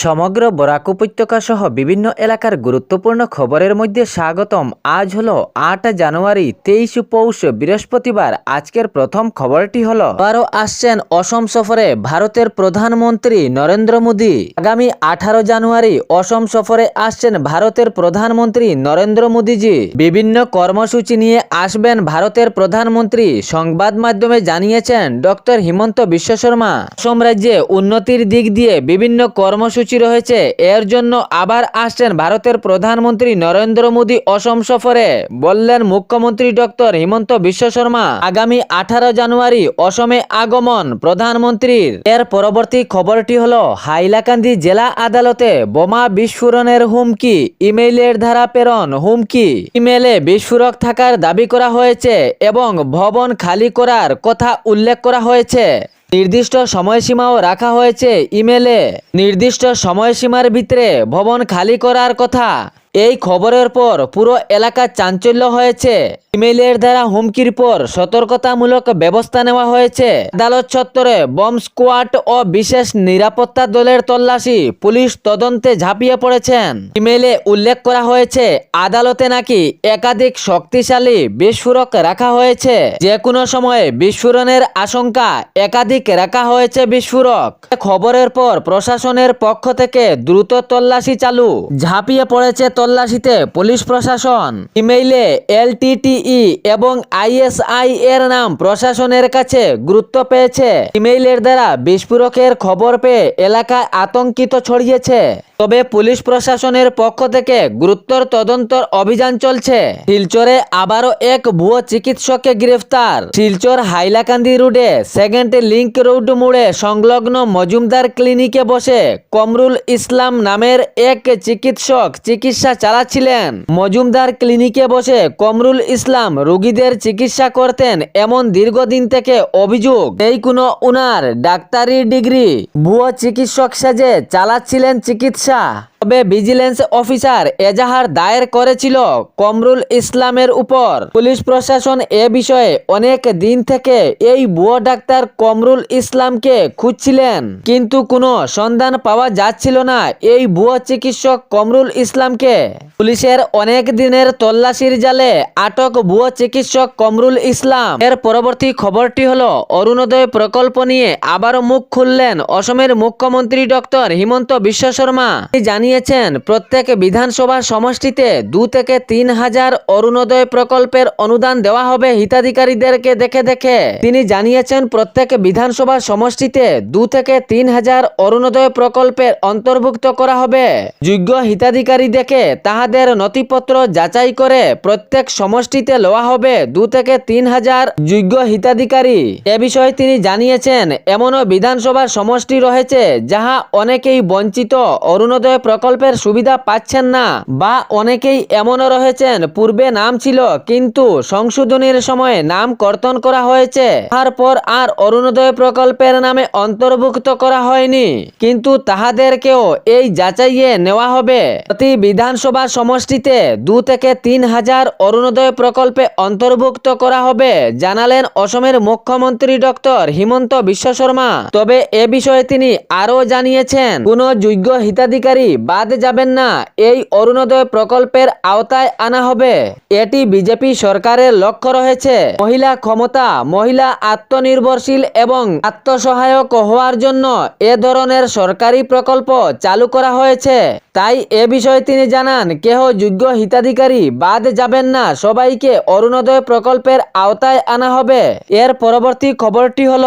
সমগ্র বরাক উপত্যকা সহ বিভিন্ন এলাকার গুরুত্বপূর্ণ খবরের মধ্যে স্বাগতম। আজ হলো আট জানুয়ারি, তেইশ পৌষ, বৃহস্পতিবার। আজকের প্রথম খবরটি হল, আবারও আসছেন অসম সফরে ভারতের প্রধানমন্ত্রী নরেন্দ্র মোদী। আগামী আঠারো জানুয়ারি অসম সফরে আসছেন ভারতের প্রধানমন্ত্রী নরেন্দ্র মোদীজি। বিভিন্ন কর্মসূচি নিয়ে আসবেন ভারতের প্রধানমন্ত্রী। সংবাদ মাধ্যমে জানিয়েছেন ডক্টর হিমন্ত বিশ্ব শর্মা। অসম রাজ্যে উন্নতির দিক দিয়ে বিভিন্ন কর্মসূচি রয়েছে। এর জন্য আবার আসছেন ভারতের প্রধানমন্ত্রী নরেন্দ্র মোদী অসম সফরে। বললেন মুখ্যমন্ত্রী ডক্টর হিমন্ত বিশ্ব শর্মা, আগামী আঠারো জানুয়ারি অসমে আগমন প্রধানমন্ত্রীর। এর পরবর্তী খবরটি হল, হাইলাকান্দি জেলা আদালতে বোমা বিস্ফোরণের হুমকি, ইমেইলের ধারা প্রেরণ হুমকি। ইমেলে বিস্ফোরক থাকার দাবি করা হয়েছে এবং ভবন খালি করার কথা উল্লেখ করা হয়েছে। নির্দিষ্ট সময়সীমাও রাখা হয়েছে ইমেলে। নির্দিষ্ট সময়সীমার ভিতরে ভবন খালি করার কথা। এই খবরের পর পুরো এলাকা চাঞ্চল্য হয়েছে। ইমেইলের দ্বারা হুমকির পর সতর্কতামূলক ব্যবস্থা নেওয়া হয়েছে। আদালত চত্বরে বম স্কোয়াড ও বিশেষ নিরাপত্তা দলের তল্লাশি পুলিশ তদন্তে ঝাঁপিয়ে পড়েছেন। ইমেইলে উল্লেখ করা হয়েছে, আদালতে নাকি একাধিক শক্তিশালী বিস্ফোরক রাখা হয়েছে। যে কোনো সময়ে বিস্ফোরণের আশঙ্কা একাধিক রাখা হয়েছে বিস্ফোরক। খবরের পর প্রশাসনের পক্ষ থেকে দ্রুত তল্লাশি চালু। ঝাঁপিয়ে পড়েছে তল্লাশিতে পুলিশ প্রশাসন, ইমেইলে এলটিটিই এবং আইএসআই এর নাম প্রশাসনের কাছে গুরুত্ব পেয়েছে। ইমেইলের দ্বারা বিস্ফোরকের খবর পেয়ে এলাকায় আতঙ্কিত ছড়িয়েছে। তবে পুলিশ প্রশাসনের পক্ষ থেকে গুরুত্বর তদন্তর অভিযান চলছে। শিলচরে আবারও এক ভুয়ো চিকিৎসককে গ্রেফতার। শিলচর হাইলাকান্দি রোডে সেকেন্ড লিংক রোড মোড়ে সংলগ্ন মজুমদার ক্লিনিকে বসে কমরুল ইসলাম নামের এক চিকিৎসক চিকিৎসা চালাচ্ছিলেন। মজুমদার ক্লিনিকে বসে কমরুল ইসলাম রোগীদের চিকিৎসা করতেন এমন দীর্ঘদিন থেকে অভিযোগ। এই কোনো উনার ডাক্তারি ডিগ্রি। ভুয়ো চিকিৎসক সেজে চালাচ্ছিলেন চিকিৎসা। 자, তবে ভিজিলেন্স অফিসার এজাহার দায়ের করেছিল কমরুল ইসলামের উপর। পুলিশ প্রশাসন এ বিষয়ে অনেক দিন থেকে এই ভুয়ো ডাক্তার কমরুল ইসলামকে খুঁজছিলেন। কিন্তু কোনো সন্ধান পাওয়া যাচ্ছিল না এই ভুয়ো চিকিৎসক কমরুল ইসলামকে। পুলিশের অনেক দিনের তল্লাশির জালে আটক ভুয়ো চিকিৎসক কমরুল ইসলাম। এর পরবর্তী খবরটি হলো, অরুণোদয় প্রকল্প নিয়ে আবারও মুখ খুললেন অসমের মুখ্যমন্ত্রী ডক্টর হিমন্ত বিশ্ব শর্মা। তিনি জানিয়েছেন, প্রত্যেক বিধানসভা সমষ্টিতে দু থেকে তিন হাজার অরুণোদয় প্রকল্পের অনুদান দেওয়া হবে হিতাধিকারীদেরকে দেখে দেখে। তিনি জানিয়েছেন, প্রত্যেক বিধানসভা সমষ্টিতে দু থেকে তিন হাজার অরুণোদয় প্রকল্পের অন্তর্ভুক্ত করা হবে। যোগ্য হিতাধিকারী দেখে তাহাদের নথিপত্র যাচাই করে প্রত্যেক সমষ্টিতে লওয়া হবে দু থেকে তিন হাজার যোগ্য হিতাধিকারী। এ বিষয়ে তিনি জানিয়েছেন, এমনও বিধানসভার সমষ্টি রয়েছে, যাহা অনেকেই বঞ্চিত অরুণোদয় প্রকল্পের সুবিধা পাচ্ছেন না বা অনেকেই এমনও রয়েছেন, পূর্বে নাম ছিল কিন্তু সংশোধনের সময় নাম কর্তন করা হয়েছে। তারপর আর অরুণোদয় প্রকল্পের নামে অন্তর্ভুক্ত করা হয়নি। কিন্তু তাহাদেরকেও এই যাচাইয়ে নেওয়া হবে। প্রতি বিধানসভা সমষ্টিতে দু থেকে তিন হাজার অরুণোদয় প্রকল্পে অন্তর্ভুক্ত করা হবে, জানালেন অসমের মুখ্যমন্ত্রী ডক্টর হিমন্ত বিশ্ব শর্মা। তবে এ বিষয়ে তিনি আরও জানিয়েছেন, কোন যোগ্য হিতাধিকারী বাদ যাবেন না, এই অরুণোদয় প্রকল্পের আওতায় আনা হবে। এটি বিজেপি সরকারের লক্ষ্য রয়েছে। মহিলা ক্ষমতা, মহিলা আত্মনির্ভরশীল এবং আত্মসহায়ক হওয়ার জন্য এ ধরনের সরকারি প্রকল্প চালু করা হয়েছে। তাই এ বিষয়ে তিনি জানান, কেহ যোগ্য হিতাধিকারী বাদ যাবেন না, সবাইকে অরুণোদয় প্রকল্পের আওতায় আনা হবে। এর পরবর্তী খবরটি হল,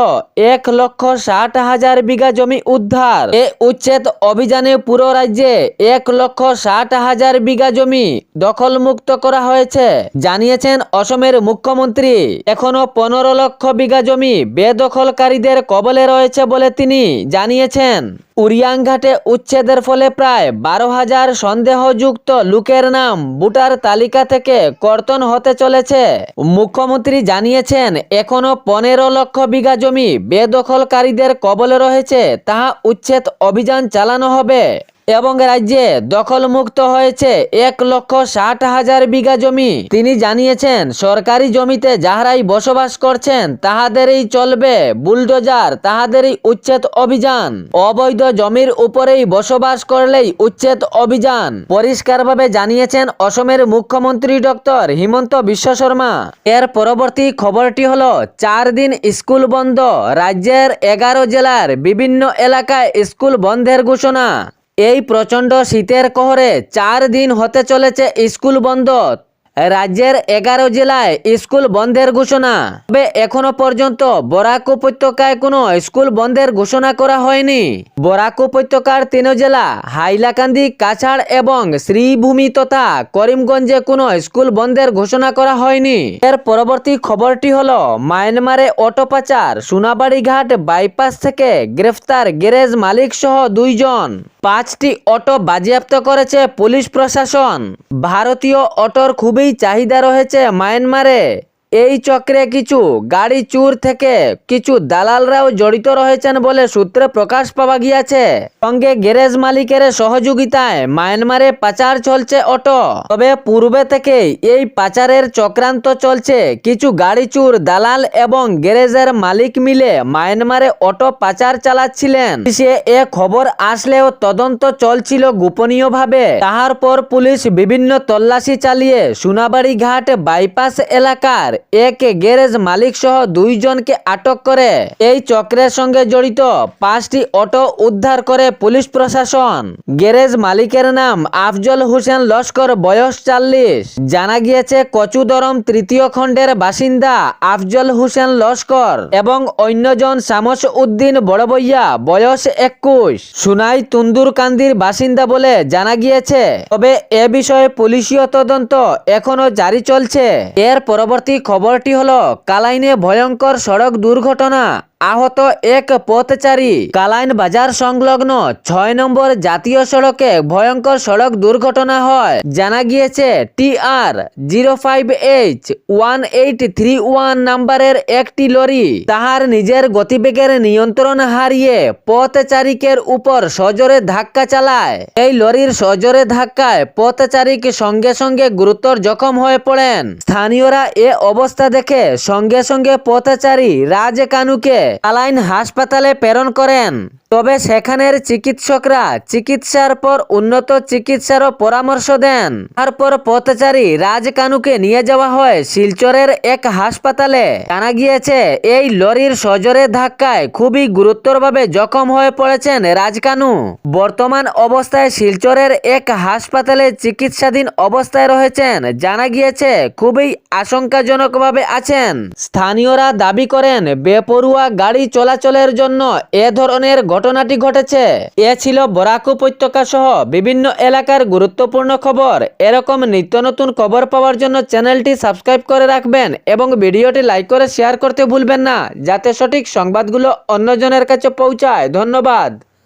এক লক্ষ ষাট হাজার বিঘা জমি উদ্ধার। এ উচ্ছেদ অভিযানে পুরো রাজ্যে এক লক্ষ ষাট হাজার বিঘা জমি দখলমুক্ত করা হয়েছে, জানিয়েছেন অসমের মুখ্যমন্ত্রী। এখনও পনেরো লক্ষ বিঘা জমি বেদখলকারীদের কবলে রয়েছে বলে তিনি জানিয়েছেন। উরিয়াংঘাটে উচ্ছেদের ফলে প্রায় বারো হাজার সন্দেহযুক্ত লোকের নাম ভোটার তালিকা থেকে কর্তন হতে চলেছে। মুখ্যমন্ত্রী জানিয়েছেন এখনও পনেরো লক্ষ বিঘা জমি বেদখলকারীদের কবলে রয়েছে, তাহা উচ্ছেদ অভিযান চালানো হবে। এবং রাজ্যে দখলমুক্ত হয়েছে এক লক্ষ ষাট হাজার বিঘা জমি। তিনি জানিয়েছেন, সরকারি জমিতে যাহারাই বসবাস করছেন, তাহাদেরই চলবে বুলডোজার, তাহাদেরই উচ্ছেদ অভিযান। অবৈধ জমির উপরেই বসবাস করলেই উচ্ছেদ অভিযান। পরিষ্কারভাবে জানিয়েছেন অসমের মুখ্যমন্ত্রী ডক্টর হিমন্ত বিশ্ব শর্মা। এর পরবর্তী খবরটি হল, চার দিন স্কুল বন্ধ, রাজ্যের এগারো জেলার বিভিন্ন এলাকায় স্কুল বন্ধের ঘোষণা। এই প্রচণ্ড শীতের কহরে চার দিন হতে চলেছে স্কুল বন্ধ। রাজ্যের এগারো জেলায় স্কুল বন্ধের ঘোষণা। তবে এখনও পর্যন্ত বরাক উপত্যকায় কোনো স্কুল বন্ধের ঘোষণা করা হয়নি। বরাক উপত্যকার তিন জেলা, হাইলাকান্দি, কাছাড় এবং শ্রীভূমি তথা করিমগঞ্জে কোনো স্কুল বন্ধের ঘোষণা করা হয়নি। এর পরবর্তী খবরটি হল, মায়ানমারে অটো পাচার, সোনাবাড়িঘাট বাইপাস থেকে গ্রেফতার গ্যারেজ মালিক সহ দুইজন। পাঁচটি অটো বাজেয়াপ্ত করেছে পুলিশ প্রশাসন। ভারতীয় অটোর খুবই চাহিদা রয়েছে মায়ানমারে। এই চক্রে কিছু গাড়ি চুর থেকে কিছু দালালরাও জড়িত রয়েছেন বলে সূত্রে প্রকাশ পাওয়া গিয়েছে। সঙ্গে গ্যারেজ মালিকের সহযোগিতায় মায়ানমারে পাচার চলছে অটো। তবে পূর্বে থেকেই এই পাচারের চক্রান্ত চলছে। কিছু গাড়ি চুর, দালাল এবং গ্যারেজের মালিক মিলে মায়ানমারে অটো পাচার চালাচ্ছিলেন। সে এ খবর আসলেও তদন্ত চলছিল গোপনীয়ভাবে। তাহার পর পুলিশ বিভিন্ন তল্লাশি চালিয়ে সোনাবাড়ি ঘাট বাইপাস এলাকার এক গ্যারেজ মালিক সহ দুইজনকে আটক করে। এই চক্রের সঙ্গে জড়িত পাঁচটি অটো উদ্ধার করে পুলিশ প্রশাসন। গ্যারেজ মালিকের নাম আফজল হোসেন লস্কর, বয়স চল্লিশ। জানা গিয়েছে, কচুদরম তৃতীয় খণ্ডের বাসিন্দা আফজল হোসেন লস্কর এবং অন্যজন শামস উদ্দিন বড়বইয়া, বয়স একুশ। সুনাই তুন্দুরকান্দির বাসিন্দা বলে জানা গিয়েছে। তবে এ বিষয়ে পুলিশীয় তদন্ত এখনও জারি চলছে। এর পরবর্তী খবরটি হল কালাইনে ভয়ঙ্কর সড়ক দুর্ঘটনা। আহত এক পথচারী কালাইন বাজার সংলগ্ন ছয় নম্বর জাতীয় সড়কে ভয়ঙ্কর সড়ক দুর্ঘটনা হয়। জানা গিয়েছে টি আর zero five H one eight three one নাম্বারের একটি লরি তাহার নিজের গতিবেগের নিয়ন্ত্রণ হারিয়ে পথচারীকের উপর সজোরে ধাক্কা চালায়। এই লরির সজোরে ধাক্কায় পথচারীক সঙ্গে সঙ্গে গুরুতর জখম হয়ে পড়েন। স্থানীয়রা এ অবস্থা দেখে সঙ্গে সঙ্গে পথচারী রাজ কানুকে আলাইন হাসপাতালে প্রেরণ করেন। তবে সেখানের চিকিৎসকরা চিকিৎসার পর উন্নত চিকিৎসারও পরামর্শ দেন। তারপর পথচারী রাজ কানুকে নিয়ে যাওয়া হয় শিলচরের এক হাসপাতালে। জানা গিয়েছে, এই লরির সজোরে ধাক্কায় খুবই গুরুতরভাবে জখম হয়ে পড়েছেন রাজকানু। বর্তমান অবস্থায় শিলচরের এক হাসপাতালে চিকিৎসাধীন অবস্থায় রয়েছেন। জানা গিয়েছে, খুবই আশঙ্কাজনকভাবে আছেন। স্থানীয়রা দাবি করেন, বেপরুয়া গাড়ি চলাচলের জন্য এ ধরনের ঘটনাটি ঘটেছে। এ ছিল বরাক উপত্যকা সহ বিভিন্ন এলাকার গুরুত্বপূর্ণ খবর। এরকম নিত্য নতুন খবর পাওয়ার জন্য চ্যানেলটি সাবস্ক্রাইব করে রাখবেন এবং ভিডিওটি লাইক করে শেয়ার করতে ভুলবেন না, যাতে সঠিক সংবাদগুলো অন্যজনের কাছে পৌঁছায়। ধন্যবাদ।